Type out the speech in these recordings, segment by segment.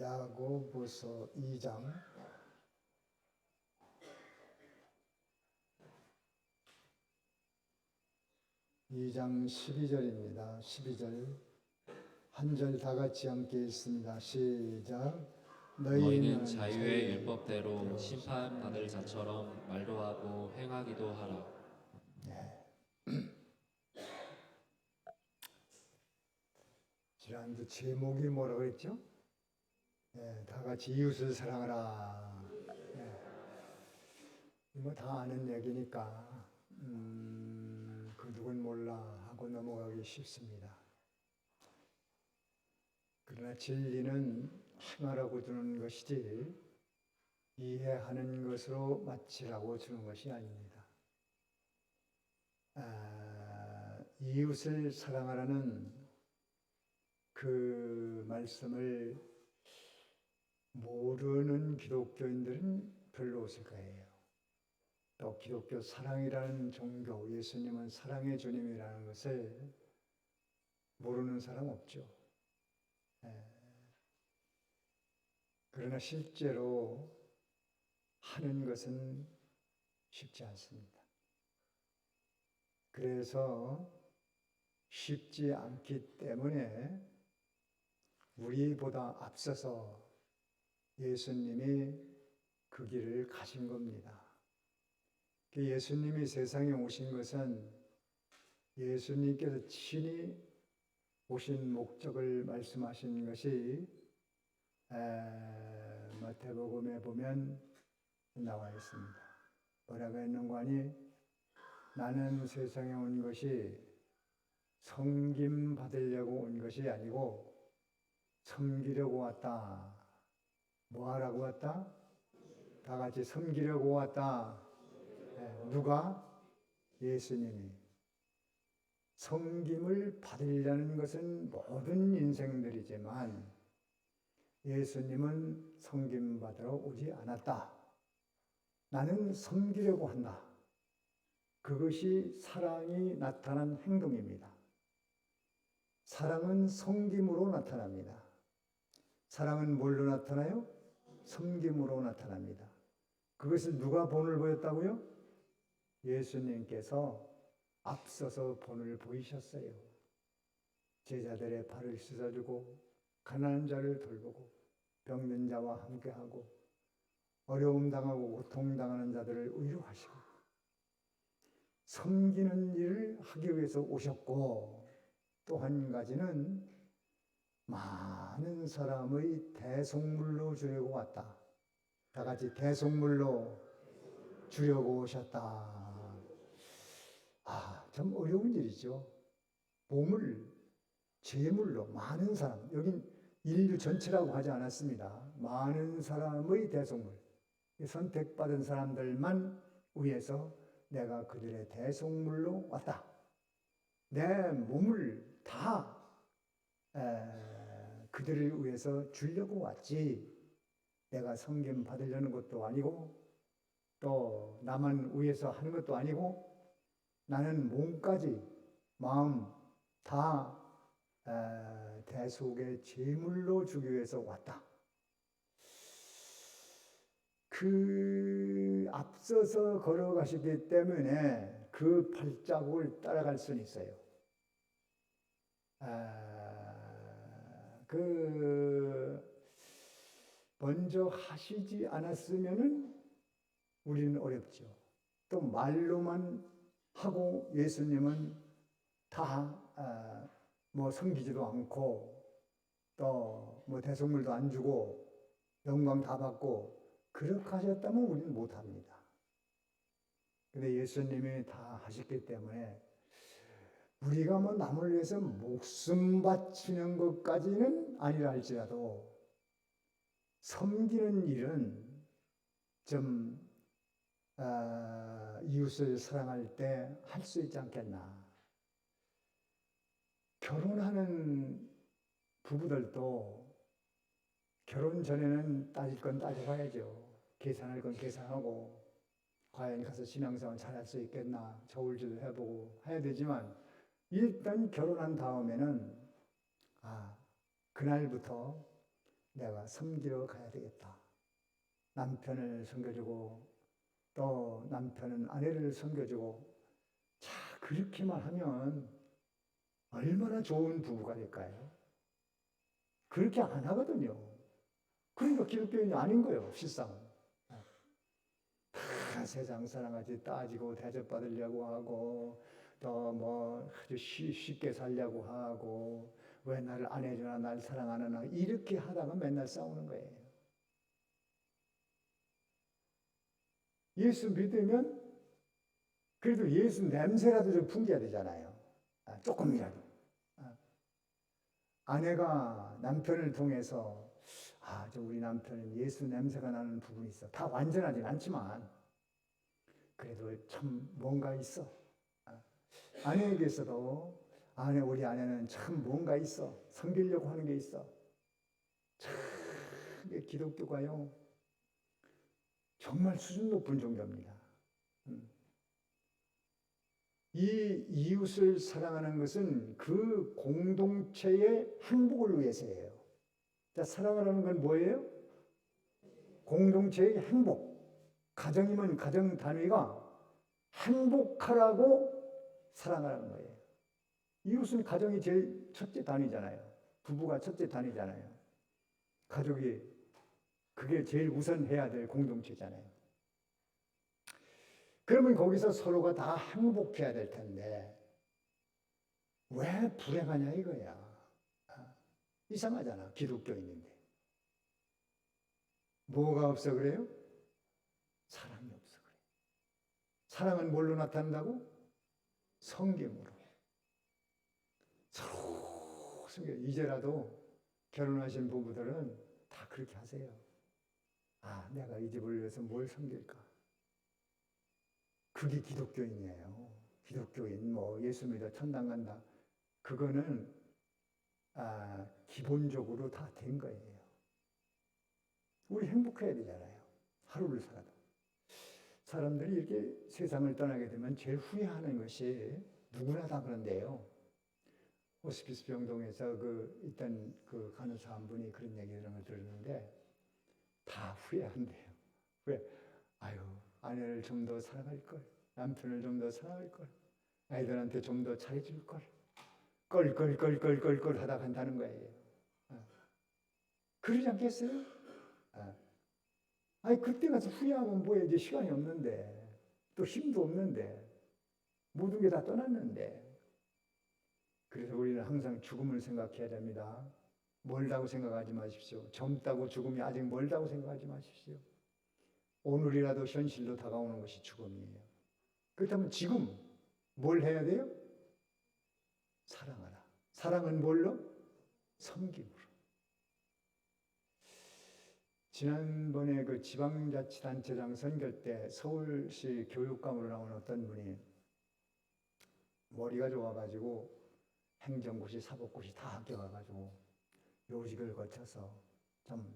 야고보서 2장 2장 12절입니다. 12절 한 절 다 같이 함께 읽습니다. 시작 너희는 자유의 율법대로 심판받을 자처럼 말도 하고 행하기도 하라. 지난주 제목이 뭐라고 했죠? 예, 다 같이 이웃을 사랑하라. 예. 이거 다 아는 얘기니까 음, 그 누군 몰라 하고 넘어가기 쉽습니다. 그러나 진리는 행하라고 주는 것이지 이해하는 것으로 마치라고 주는 것이 아닙니다. 아, 이웃을 사랑하라는 그 말씀을 모르는 기독교인들은 별로 없을 거예요. 또 기독교 사랑이라는 종교, 예수님은 사랑의 주님이라는 것을 모르는 사람 없죠. 예. 그러나 실제로 하는 것은 쉽지 않습니다. 그래서 쉽지 않기 때문에 우리보다 앞서서 예수님이 그 길을 가신 겁니다. 그 예수님이 세상에 오신 것은 예수님께서 친히 오신 목적을 말씀하신 것이 에, 마태복음에 보면 나와 있습니다. 뭐라고 했는고 하니 나는 세상에 온 것이 섬김 받으려고 온 것이 아니고 섬기려고 왔다. 뭐 하라고 왔다? 다 같이 섬기려고 왔다. 네, 누가? 예수님이. 섬김을 받으려는 것은 모든 인생들이지만 예수님은 섬김 받으러 오지 않았다. 나는 섬기려고 한다. 그것이 사랑이 나타난 행동입니다. 사랑은 섬김으로 나타납니다. 사랑은 뭘로 나타나요? 섬김으로 나타납니다. 그것을 누가 본을 보였다고요? 예수님께서 앞서서 본을 보이셨어요. 제자들의 발을 씻어주고 가난한 자를 돌보고 병든 자와 함께하고 어려움 당하고 고통 당하는 자들을 위로하시고 섬기는 일을 하기 위해서 오셨고 또 한 가지는 많은 사람의 대속물로 주려고 왔다. 다 같이 대속물로 주려고 오셨다. 아, 참 어려운 일이죠. 보물, 재물로 많은 사람, 여긴 인류 전체라고 하지 않았습니다. 많은 사람의 대속물. 선택받은 사람들만 위해서 내가 그들의 대속물로 왔다. 내 몸을 다 에, 그들을 위해서 주려고 왔지. 내가 성김 받으려는 것도 아니고 또 나만 위해서 하는 것도 아니고 나는 몸까지 마음 다 에, 대속의 제물로 주기 위해서 왔다. 그 앞서서 걸어가시기 때문에 그 발자국을 따라갈 수는 있어요. 아, 그 먼저 하시지 않았으면은 우리는 어렵죠. 또 말로만 하고 예수님은 다뭐 아, 섬기지도 않고 또 뭐 대성물도 안 주고 영광 다 받고 그렇게 하셨다면 우리는 못합니다. 근데 예수님이 다 하셨기 때문에 우리가 뭐 남을 위해서 목숨 바치는 것까지는 아니라 할지라도 섬기는 일은 좀 어, 이웃을 사랑할 때 할 수 있지 않겠나. 결혼하는 부부들도 결혼 전에는 따질 건 따져봐야죠. 계산할 건 계산하고 과연 가서 신앙생활 잘할 수 있겠나 저울질도 해보고 해야 되지만 일단 결혼한 다음에는 아 그날부터 내가 섬기러 가야 되겠다. 남편을 섬겨주고 또 남편은 아내를 섬겨주고 자 그렇게만 하면 얼마나 좋은 부부가 될까요? 그렇게 안 하거든요. 그러니까 기독교인이 아닌 거예요, 실상은. 다 세상 사람같이 따지고 대접받으려고 하고 또 뭐 아주 쉬- 쉽게 살려고 하고 왜 나를 안 해주나 날 사랑 안 하나 이렇게 하다가 맨날 싸우는 거예요. 예수 믿으면 그래도 예수 냄새라도 좀 풍겨야 되잖아요. 아, 조금이라도. 아. 아내가 남편을 통해서 아, 저 우리 남편은 예수 냄새가 나는 부분이 있어. 다 완전하진 않지만 그래도 참 뭔가 있어. 아, 아내에게서도 아내 우리 아내는 참 뭔가 있어. 섬기려고 하는 게 있어. 참 기독교가요. 정말 수준 높은 종교입니다. 음. 이 이웃을 사랑하는 것은 그 공동체의 행복을 위해서예요. 자, 사랑하라는 건 뭐예요? 공동체의 행복. 가정이면 가정 단위가 행복하라고 사랑하라는 거예요. 이웃은 가정이 제일 첫째 단위잖아요. 부부가 첫째 단위잖아요. 가족이 그게 제일 우선해야 될 공동체잖아요. 그러면 거기서 서로가 다 행복해야 될 텐데 왜 불행하냐 이거야. 아, 이상하잖아 기독교인인데 뭐가 없어 그래요? 사랑이 없어 그래. 사랑은 뭘로 나타난다고? 성김으로. 서로 섬겨. 이제라도 결혼하신 부부들은 다 그렇게 하세요. 아, 내가 이 집을 위해서 뭘 섬길까? 그게 기독교인이에요. 기독교인, 뭐, 예수 믿어 천당 간다. 그거는, 아, 기본적으로 다 된 거예요. 우리 행복해야 되잖아요. 하루를 살아도. 사람들이 이렇게 세상을 떠나게 되면 제일 후회하는 것이 누구나 다 그런데요. 호스피스 병동에서 그 있던 그 간호사 한 분이 그런 얘기 이런 걸 들었는데 다 후회한대요. 왜? 아유, 아내를 좀 더 사랑할 걸, 남편을 좀 더 사랑할 걸, 아이들한테 좀 더 잘해줄 걸, 껄껄껄껄껄껄 하다 간다는 거예요. 어. 그러지 않겠어요? 어. 아니 그때 가서 후회하면 뭐해 이제 시간이 없는데 또 힘도 없는데 모든 게 다 떠났는데 그래서 우리는 항상 죽음을 생각해야 됩니다. 멀다고 생각하지 마십시오. 젊다고 죽음이 아직 멀다고 생각하지 마십시오. 오늘이라도 현실로 다가오는 것이 죽음이에요. 그렇다면 지금 뭘 해야 돼요? 사랑하라. 사랑은 뭘로? 섬김으로. 지난번에 그 지방자치단체장 선거 때 서울시 교육감으로 나온 어떤 분이 머리가 좋아가지고 행정고시, 사법고시 다 합격해가지고 요직을 거쳐서 참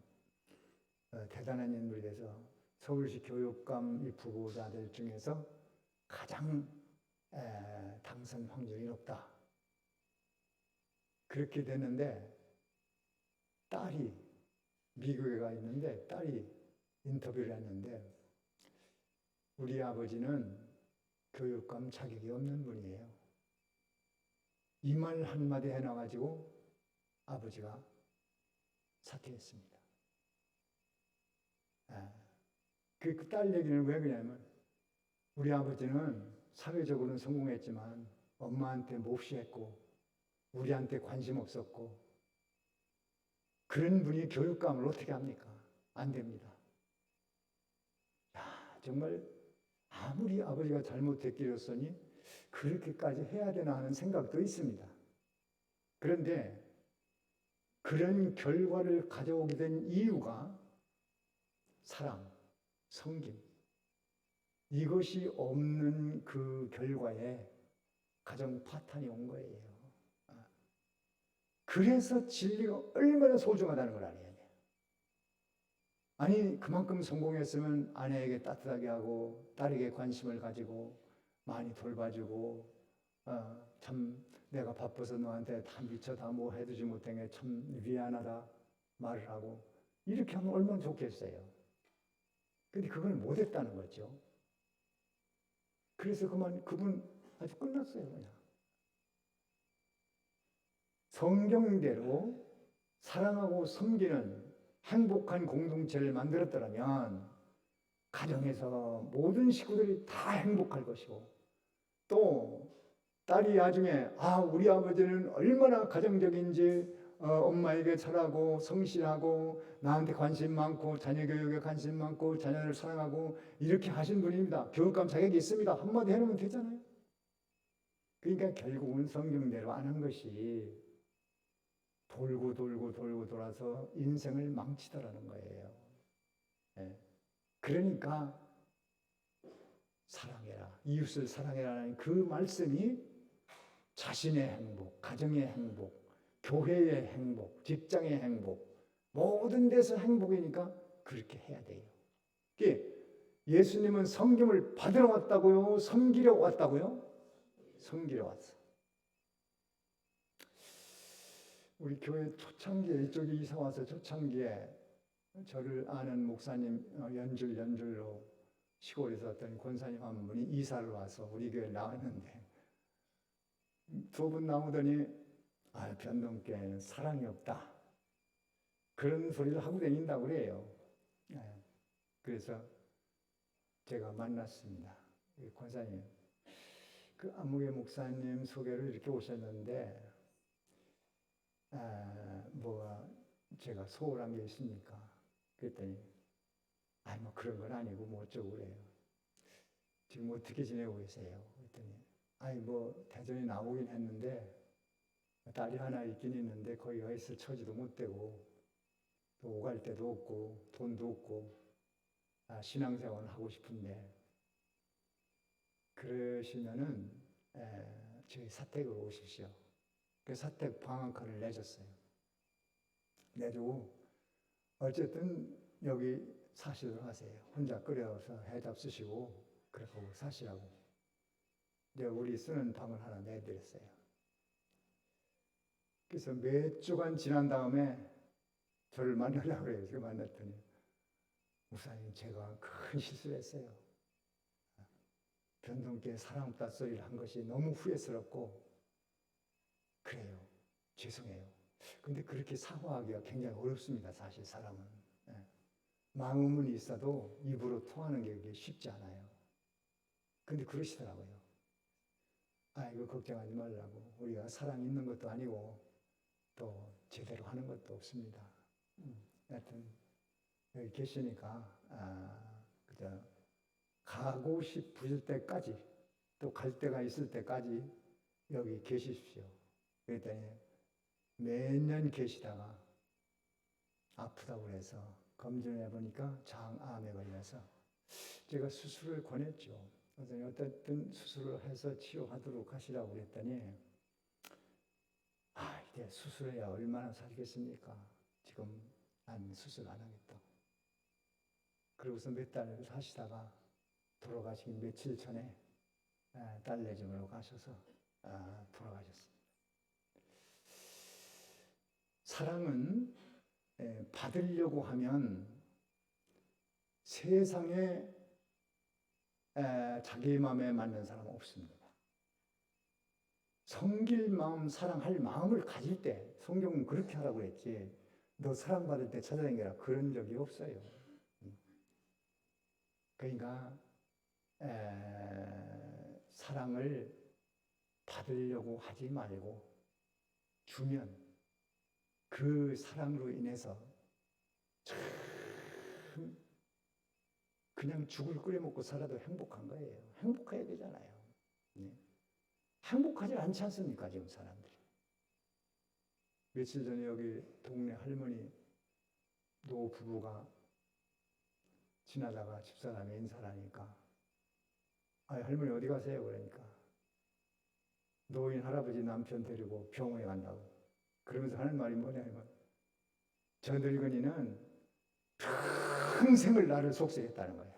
어, 대단한 인물이 돼서 서울시 교육감 입후보자들 중에서 가장 에, 당선 확률이 높다. 그렇게 됐는데 딸이 미국에 가 있는데 딸이 인터뷰를 했는데 우리 아버지는 교육감 자격이 없는 분이에요. 이 말 한마디 해놔가지고 아버지가 사퇴했습니다. 그딸 얘기는 왜 그러냐면 우리 아버지는 사회적으로는 성공했지만 엄마한테 몹시 했고 우리한테 관심 없었고 그런 분이 교육감을 어떻게 합니까? 안 됩니다. 야, 정말 아무리 아버지가 잘못했기로서니 그렇게까지 해야 되나 하는 생각도 있습니다. 그런데 그런 결과를 가져오게 된 이유가 사랑, 성김. 이것이 없는 그 결과에 가정 파탄이 온 거예요. 아. 그래서 진리가 얼마나 소중하다는 걸 알아야 돼요. 아니, 그만큼 성공했으면 아내에게 따뜻하게 하고, 딸에게 관심을 가지고, 많이 돌봐주고, 어, 참 내가 바빠서 너한테 다 미쳐 다 뭐 해주지 못한 게 참 미안하다. 말을 하고 이렇게 하면 얼마나 좋겠어요. 근데 그걸 못했다는 거죠. 그래서 그만 그분 아주 끝났어요 그냥. 성경대로 사랑하고 섬기는 행복한 공동체를 만들었더라면 가정에서 모든 식구들이 다 행복할 것이고 또 딸이 나중에 아 우리 아버지는 얼마나 가정적인지 어, 엄마에게 잘하고 성실하고 나한테 관심 많고 자녀 교육에 관심 많고 자녀를 사랑하고 이렇게 하신 분입니다. 교육감 자격이 있습니다. 한마디 해놓으면 되잖아요. 그러니까 결국은 성경대로 안 한 것이 돌고 돌고 돌고 돌아서 인생을 망치더라는 거예요. 예. 그러니까 사랑해라. 이웃을 사랑해라는 그 말씀이 자신의 행복, 가정의 행복, 교회의 행복, 직장의 행복, 모든 데서 행복이니까 그렇게 해야 돼요. 예수님은 성경을 받으러 왔다고요? 섬기려 왔다고요? 섬기러 왔어. 우리 교회 초창기에 이쪽에 이사 와서 초창기에 저를 아는 목사님 어, 연줄 연줄로 시골에서 어떤 권사님 한 분이 이사를 와서 우리 교회 나왔는데 두 분 나오더니 아 변동교회는 사랑이 없다 그런 소리를 하고 다닌다고 그래요. 예. 그래서 제가 만났습니다. 이 권사님 그 안무개 목사님 소개를 이렇게 오셨는데 아, 뭐가 제가 소홀한 게 있습니까? 그랬더니 아니 뭐 그런 건 아니고 뭐 어쩌고 그래요. 지금 어떻게 지내고 계세요? 그랬더니 아니 뭐 대전에 나오긴 했는데 딸이 하나 있긴 있는데 거기 가 있을 처지도 못 되고 또 오갈 데도 없고 돈도 없고 아, 신앙생활 하고 싶은데 그러시면은 에, 저희 사택으로 오십시오. 그 사택 방한칸을 내줬어요. 내주고 어쨌든 여기 사시도록 하세요. 혼자 끓여서 해답 쓰시고 그렇게 사시라고. 이제 우리 쓰는 방을 하나 내드렸어요. 그래서 몇 주간 지난 다음에 저를 만나려고 그래요. 제가 만났더니 목사님 제가 큰 실수를 했어요. 변동께 사랑 없다 소리를 한 것이 너무 후회스럽고. 죄송해요. 근데 그렇게 사과하기가 굉장히 어렵습니다. 사실 사람은. 예. 마음은 있어도 입으로 통하는 게 쉽지 않아요. 근데 그러시더라고요. 아, 이거 걱정하지 말라고. 우리가 사랑 있는 것도 아니고 또 제대로 하는 것도 없습니다. 음, 하여튼 여기 계시니까 아, 그저 가고 싶으실 때까지 또 갈 때가 있을 때까지 여기 계십시오. 그랬더니 몇년 계시다가 아프다고 그래서 검진을 해보니까 장암에 걸려서 제가 수술을 권했죠. 그래서 어쨌든 수술을 해서 치료하도록 하시라고 그랬더니 아 이제 수술해야 얼마나 살겠습니까? 지금 난 수술 안 하겠다. 그러고서 몇 달을 사시다가 돌아가시기 며칠 전에 아, 딸내집으로 가셔서 아, 돌아가셨습니다. 사랑은 에, 받으려고 하면 세상에 에, 자기 마음에 맞는 사람은 없습니다. 성길 마음, 사랑할 마음을 가질 때 성경은 그렇게 하라고 그랬지. 너 사랑받을 때 찾아다니라 그런 적이 없어요. 음. 그러니까 에, 사랑을 받으려고 하지 말고 주면 그 사랑으로 인해서 참 그냥 죽을 끓여 먹고 살아도 행복한 거예요. 행복해야 되잖아요. 네. 행복하지 않지 않습니까, 지금 사람들이. 며칠 전에 여기 동네 할머니 노 부부가 지나다가 집사람이 인사를 하니까 아 할머니 어디 가세요? 그러니까 노인 할아버지 남편 데리고 병원에 간다고 그러면서 하는 말이 뭐냐면 저 늙은이는 평생을 나를 속삭였다는 거예요.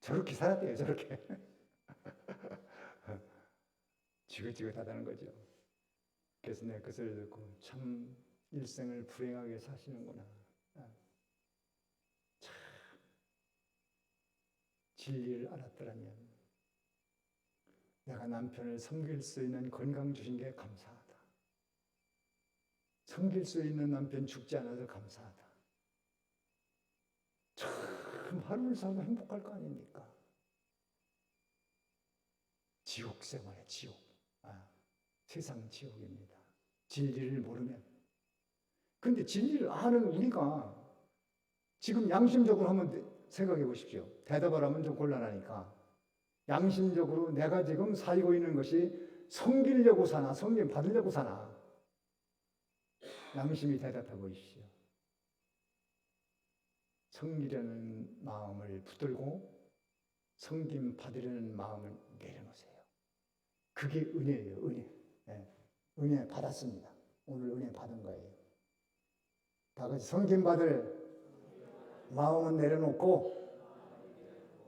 저렇게 살았대요, 저렇게. 지긋지긋하다는 거죠. 그래서 내가 그 소리 듣고 참 일생을 불행하게 사시는구나. 아. 참 진리를 알았더라면 내가 남편을 섬길 수 있는 건강 주신 게 감사하다. 섬길 수 있는 남편 죽지 않아서 감사하다. 참 하루를 살고 행복할 거 아닙니까? 지옥 생활에 지옥. 아, 세상 지옥입니다. 진리를 모르면. 근데 진리를 아는 우리가 지금 양심적으로 한번 생각해 보십시오. 대답을 하면 좀 곤란하니까. 양심적으로 내가 지금 살고 있는 것이 섬기려고 사나, 섬김 받으려고 사나. 양심이 대답해 보십시오. 섬기려는 마음을 붙들고 섬김 받으려는 마음을 내려놓으세요. 그게 은혜예요, 은혜. 예, 은혜 받았습니다. 오늘 은혜 받은 거예요. 다 같이 섬김 받을 마음은 내려놓고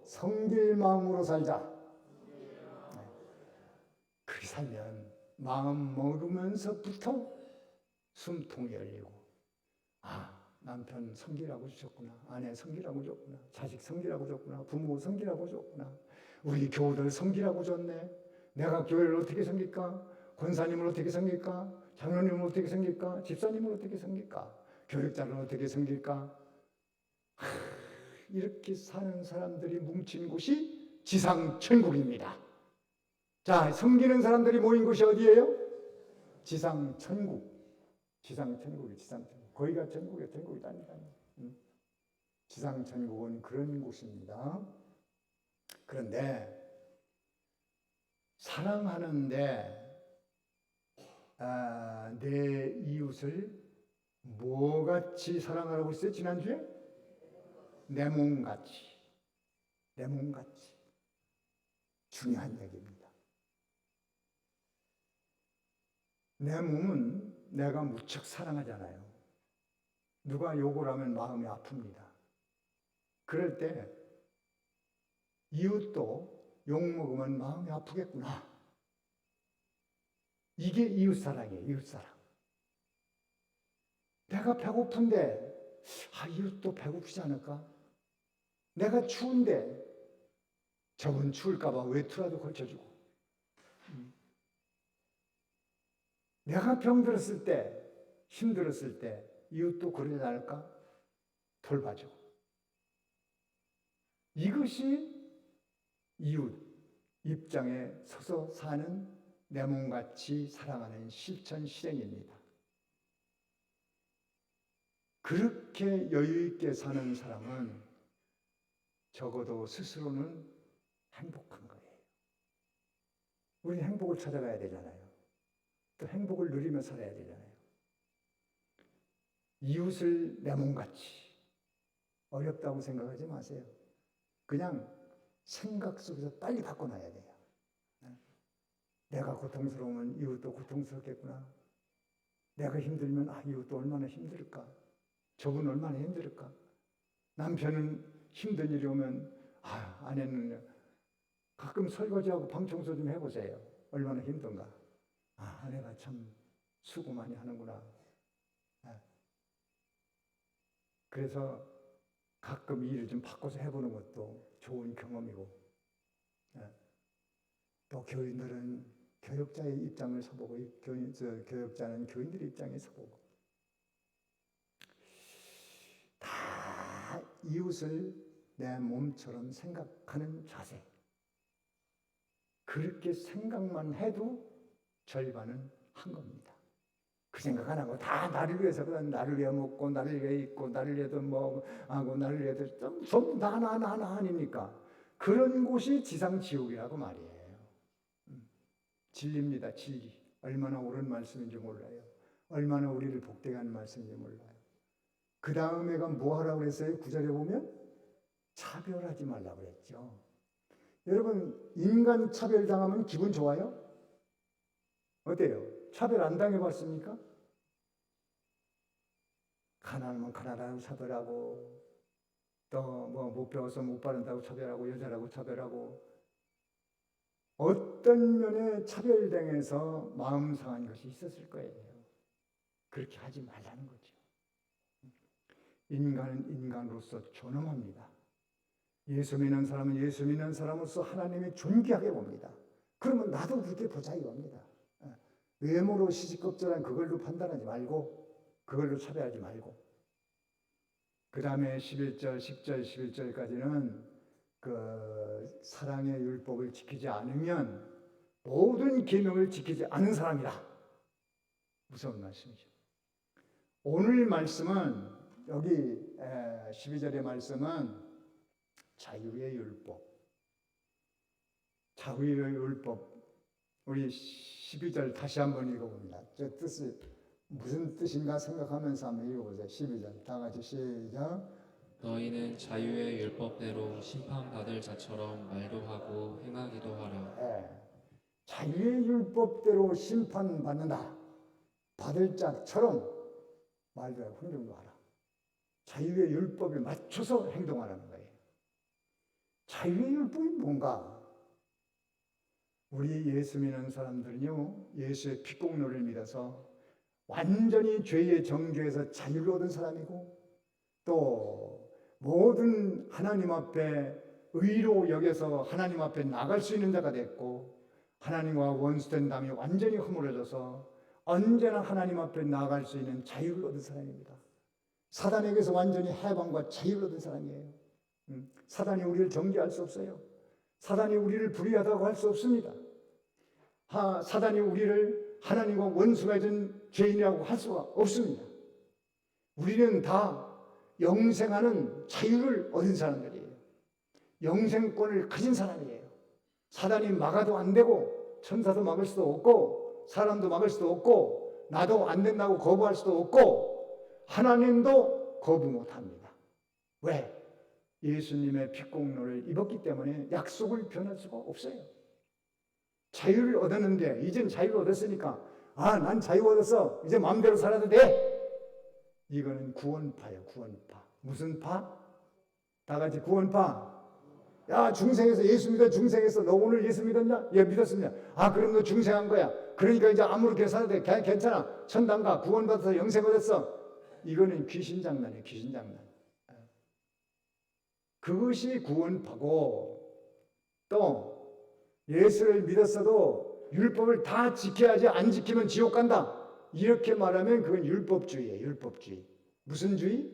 섬길 마음으로 살자. 네. 그렇게 살면 마음 먹으면서부터 숨통이 열리고 아 남편 섬기라고 주셨구나 아내 섬기라고 줬구나 자식 섬기라고 줬구나 부모 섬기라고 줬구나 우리 교우들 섬기라고 줬네 내가 교회를 어떻게 섬길까 권사님을 어떻게 섬길까 장로님을 어떻게 섬길까 집사님을 어떻게 섬길까 교육자를 어떻게 섬길까 하, 이렇게 사는 사람들이 뭉친 곳이 지상 천국입니다. 자, 섬기는 사람들이 모인 곳이 어디예요? 지상 천국. 지상 천국이 지상 천국. 거기가 천국이에요. 천국이다니까요. 음. 지상 천국은 그런 곳입니다. 그런데 사랑하는데 아, 내 이웃을 뭐같이 사랑하라고 했어요? 지난주에? 내 몸같이. 내 몸같이. 중요한 얘기입니다. 내 몸은 내가 무척 사랑하잖아요. 누가 욕을 하면 마음이 아픕니다. 그럴 때 이웃도 욕 먹으면 마음이 아프겠구나. 이게 이웃 사랑이에요, 이웃 사랑. 내가 배고픈데, 아, 이웃도 배고프지 않을까? 내가 추운데, 저분 추울까봐 외투라도 걸쳐주고. 내가 병들었을 때, 힘들었을 때, 이웃도 그러지 않을까? 돌봐줘. 이것이 이웃 입장에 서서 사는 내 몸같이 사랑하는 실천 실행입니다. 그렇게 여유 있게 사는 사람은 적어도 스스로는 행복한 거예요. 우리 행복을 찾아가야 되잖아요. 또 행복을 누리며 살아야 되잖아요. 이웃을 내 몸같이 어렵다고 생각하지 마세요. 그냥 생각 속에서 빨리 바꿔놔야 돼요. 내가 고통스러우면 이웃도 고통스럽겠구나. 내가 힘들면 아 이웃도 얼마나 힘들까. 저분 얼마나 힘들까. 남편은 힘든 일이 오면 아 아내는 가끔 설거지하고 방 청소 좀 해보세요. 얼마나 힘든가. 아 아내가 참 수고 많이 하는구나. 아. 그래서 가끔 일을 좀 바꿔서 해보는 것도 좋은 경험이고 예. 또 교인들은 교육자의 입장을 서보고 교인, 저, 교육자는 교인들의 입장에 서보고 다 이웃을 내 몸처럼 생각하는 자세 그렇게 생각만 해도 절반은 한 겁니다. 그 생각 안 하고 다 나를 위해서 나를 위해 먹고 나를 위해 입고 나를 위해도 뭐 하고 나를 위해도 좀 전부 다 하나 하나 하나 아닙니까? 그런 곳이 지상 지옥이라고 말이에요. 음. 진리입니다. 진리. 얼마나 옳은 말씀인지 몰라요. 얼마나 우리를 복되게 하는 말씀인지 몰라요. 그 다음에가 뭐 하라고 그랬어요? 구절에 보면 차별하지 말라고 그랬죠. 여러분 인간 차별 당하면 기분 좋아요? 어때요? 차별 안 당해봤습니까? 가난하면 가난하다고 차별하고 또뭐못 배워서 못 바른다고 차별하고 여자라고 차별하고 어떤 면에 차별당해서 마음 상한 것이 있었을 거예요. 그렇게 하지 말라는 거죠. 인간은 인간으로서 존엄합니다. 예수 믿는 사람은 예수 믿는 사람으로서 하나님이 존귀하게 봅니다. 그러면 나도 그렇게 보자 이겁니다. 예. 외모로 시시껍질한 그걸로 판단하지 말고 그걸로 차별하지 말고 그 다음에 11절, 10절, 11절까지는 그 사랑의 율법을 지키지 않으면 모든 계명을 지키지 않은 사람이다. 무서운 말씀이죠. 오늘 말씀은 여기 12절의 말씀은 자유의 율법. 자유의 율법. 우리 12절 다시 한번 읽어봅니다. 저 뜻을 무슨 뜻인가 생각하면서 한번 읽어보세요. 12절 다 같이 시작. 너희는 자유의 율법대로 심판받을 자처럼 말도 하고 행하기도 하라. 예. 자유의 율법대로 심판받는다. 받을 자처럼 말도 하고 행동도 하라. 자유의 율법에 맞춰서 행동하라는 거예요. 자유의 율법이 뭔가? 우리 예수 믿는 사람들은요, 예수의 피공로를 믿어서 완전히 죄의 정죄에서 자유를 얻은 사람이고, 또 모든 하나님 앞에 의로 여겨서 하나님 앞에 나갈 수 있는 자가 됐고, 하나님과 원수된 담이 완전히 허물어져서 언제나 하나님 앞에 나아갈 수 있는 자유를 얻은 사람입니다. 사단에게서 완전히 해방과 자유를 얻은 사람이에요. 음, 사단이 우리를 정죄할 수 없어요. 사단이 우리를 불의하다고 할 수 없습니다. 하, 사단이 우리를 하나님과 원수가 된 죄인이라고 할 수가 없습니다. 우리는 다 영생하는 자유를 얻은 사람들이에요. 영생권을 가진 사람이에요. 사단이 막아도 안 되고 천사도 막을 수도 없고 사람도 막을 수도 없고 나도 안 된다고 거부할 수도 없고 하나님도 거부 못 합니다. 왜? 예수님의 핏공로를 입었기 때문에 약속을 변할 수가 없어요. 자유를 얻었는데 이젠 자유를 얻었으니까 아, 난 자유 얻었어. 이제 마음대로 살아도 돼. 이거는 구원파예요, 구원파. 무슨 파? 다 같이 구원파. 야, 중생에서 예수 믿어, 중생에서 너 오늘 예수 믿었냐? 예, 믿었습니다. 아, 그럼 너 중생한 거야. 그러니까 이제 아무렇게 살아도 돼. 괜- 괜찮아. 천당 가, 구원받아서 영생 얻었어. 이거는 귀신 장난이에요, 귀신 장난. 그것이 구원파고, 또, 예수를 믿었어도 율법을 다 지켜야지 안 지키면 지옥 간다. 이렇게 말하면 그건 율법주의예요, 율법주의. 무슨 주의?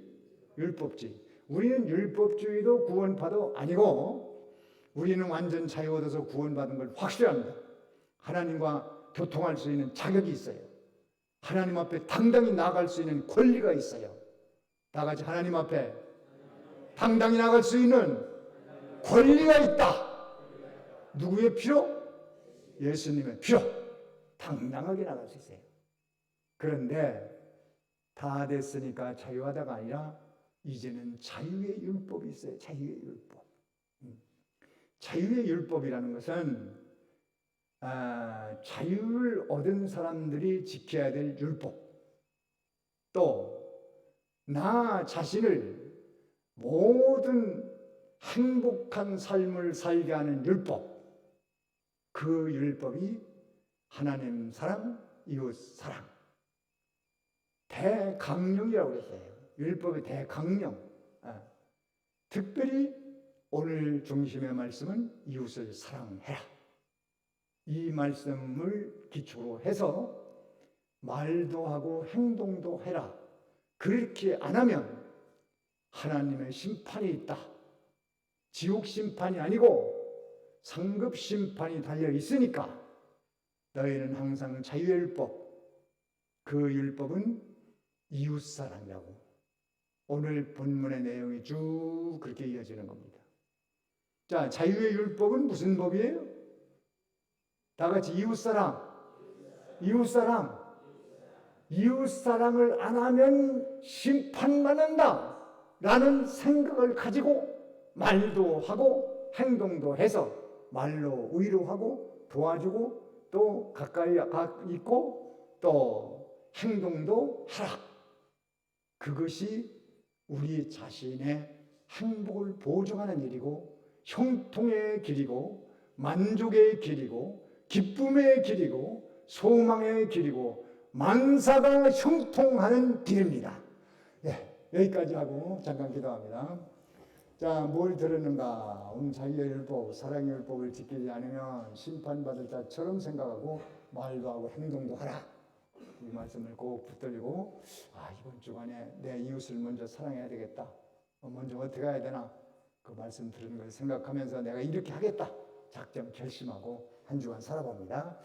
율법주의. 우리는 율법주의도 구원파도 아니고 우리는 완전 자유 얻어서 구원받은 걸 확실합니다. 하나님과 교통할 수 있는 자격이 있어요. 하나님 앞에 당당히 나아갈 수 있는 권리가 있어요. 다 같이 하나님 앞에 당당히 나갈 수 있는 권리가 있다. 누구의 피로? 예수님의 피로. 당당하게 나갈 수 있어요. 그런데 다 됐으니까 자유하다가 아니라 이제는 자유의 율법이 있어요. 자유의 율법. 음. 자유의 율법이라는 것은 아, 자유를 얻은 사람들이 지켜야 될 율법. 또 나 자신을 모든 행복한 삶을 살게 하는 율법. 그 율법이 하나님 사랑, 이웃 사랑. 대강령이라고 그랬어요. 율법의 대강령. 아, 특별히 오늘 중심의 말씀은 이웃을 사랑해라. 이 말씀을 기초로 해서 말도 하고 행동도 해라. 그렇게 안 하면 하나님의 심판이 있다. 지옥 심판이 아니고 상급 심판이 달려 있으니까 너희는 항상 자유의 율법, 그 율법은 이웃사랑이라고 오늘 본문의 내용이 쭉 그렇게 이어지는 겁니다. 자, 자유의 율법은 무슨 법이에요? 다 같이 이웃사랑, 이웃사랑, 이웃사랑을 안 하면 심판받는다 라는 생각을 가지고 말도 하고 행동도 해서 말로 위로하고 도와주고 또 가까이 있고 또 행동도 하라. 그것이 우리 자신의 행복을 보증하는 일이고 형통의 길이고 만족의 길이고 기쁨의 길이고 소망의 길이고 만사가 형통하는 길입니다. 예, 여기까지 하고 잠깐 기도합니다. 자, 뭘 들었는가? 오늘 자유율법, 사랑율법을 지키지 않으면 심판받을 자처럼 생각하고 말도 하고 행동도 하라. 이 말씀을 꼭 붙들고 아 이번 주간에 내 이웃을 먼저 사랑해야 되겠다. 어, 먼저 어떻게 해야 되나? 그 말씀 들은 걸 생각하면서 내가 이렇게 하겠다. 작정 결심하고 한 주간 살아봅니다.